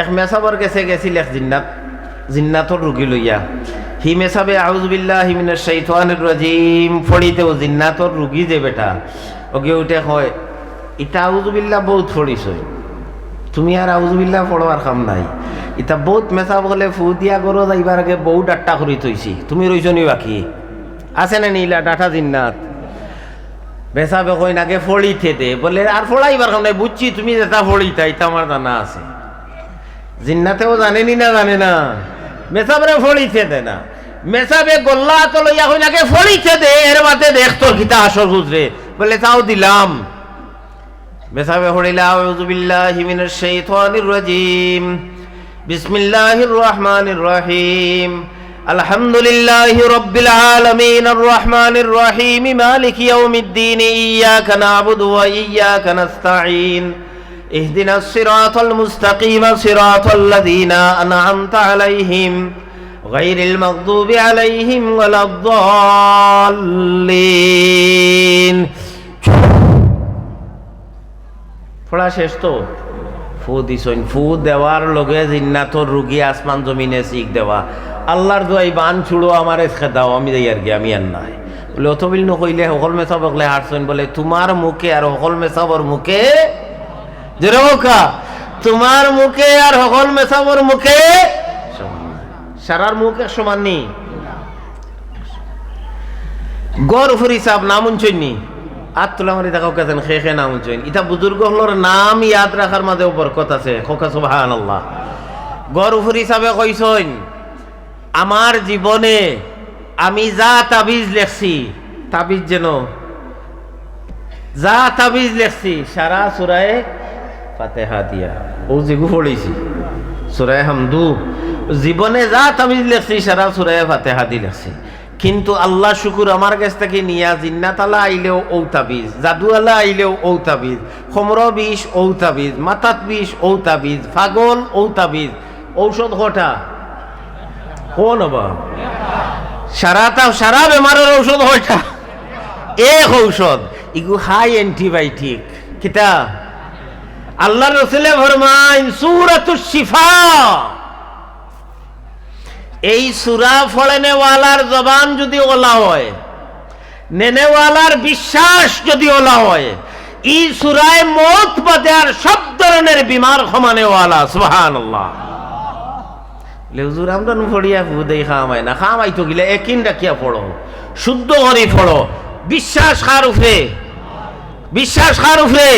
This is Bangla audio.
এক মেসাবর গেছে গেছিল এক জিন্নাত। জিন্নাতর রুগী লইয়া। হি মেসাবে আউজবিল্লাহ হিমিনের শৈতানির রাজিম ফড়িতেও জিন্নাতর রুগী যে বেটা, ওকে উঠে হয় ইটা আউজবিল্লাহ বহুত ফড়িস তুমি আর আউজবিল্লাহ পড়বার কাম নাই। ইটা বহুত মেসাব হলে ফু দিয়া করো যাইবার আগে বহু ডাট্টা করি থইছি। তুমি রইছ নি বাকি? আছে না নীলা ডাটা জিন্নাত? বেসাবে কই নাকে ফড়িতে দে। বলে, আর ফড়াইবার কাম নাই, বুঝছি তুমি যেটা ফড়িতা ইটা আমার জানা আছে। জিন্নাতেও জানেনি না জানে না? মেসাবরে ফড়িতে দে না। মেসাবে গোল্লা তো লইয়া কই নাকে ফড়িতে দে, এর মাতে দেখ তোর কিতা আসর গুজরে বলে তাও দিলাম। মেসাবে হড়িলা আউযু বিল্লাহি মিনাশ শাইতানির রাজিম। বিসমিল্লাহির রহমানির রহিম। আলহামদুলিল্লাহি রাব্বিল আলামিন, আর রহমানির রহিম। মালিকি ইয়াউমিদ্দিন ইয়াকা না'বুদু ওয়া ইয়াকা নাস্তাঈন। اهدنا الصراط المستقيم صراط الذين أنعمت عليهم غير المغضوب عليهم ولا الضالين পড়া শেষ তো ফু দিছইন ফু দেওয়ার লগে জিন্নাতর রুগী আসমান জমিনে শিখ দেওয়া আল্লাহর দোয়াই বান ছুড়ো আমার খেদাও আমি যাই আর কি আমি আর নাই বলে অত বিল নকইলে সকল মেসাব বকলে হারছইন বলে তোমার মুখে আর সকল মেসাবর মুখে যেরকা তোমার মুখে আর সকল মেসাবর মুখে সারার মুখ সমান নি গড় ফুরি সাহ নাম উঞ্চইনি আত তোলা মারি দেখাও কেছেন খে খে নাম উঞ্চইন ইটা বুজুর্গ হলোর নাম ইয়াদ রাখার মাঝে বরকত আছে। খোকা সুবহান আল্লাহ গড় ফুরি সাহেবে কইসইন আমার জীবনে আমি যা তাবিজ লেখছি, তাবিজ যেন যা তাবিজ লেখছি, সারা সুরায় ফাতেহা দিয়া। ও যেগু পড়েছি সুরায় হামদু। জীবনে যা তাবিজ লেখছি সারা সুরায় ফাতেহা দি লেখছি। কিন্তু আল্লাহ শুকুর আমার কাছ থেকে নিয়া জিন্নাতালা আইলেও ও তাবিজ জাদুয়ালা আইলেও ও তাবিজ সমর বিষ ও তাবিজ মাথাত বিষ ও তাবিজ ফাগল ও তাবিজ ঔষধ কটা কোন বা সারা তা সারা বেমারের ঔষধ হয়টা এক ঔষধ। ইগু হাই অ্যান্টিবায়োটিক কিতা আল্লাহ রসুলে ফরমাইন সুরাতুশ শিফা। এই সুরা ফলেনেওয়ালার জবান যদি ওলা হয়, নেনেওয়ালার বিশ্বাস যদি ওলা হয় ই সুরায় মত বাদে আর সব ধরনের বিমার সমানেওয়ালা সুহান লেউজুর আমরা নু ফড়িয়া ফুদেই খামাই না, খামাই তো গিলে একিন রাখিয়া পড়ো, শুদ্ধ করে পড়ো। বিশ্বাস কার উফরে বিশ্বাস কার উফরে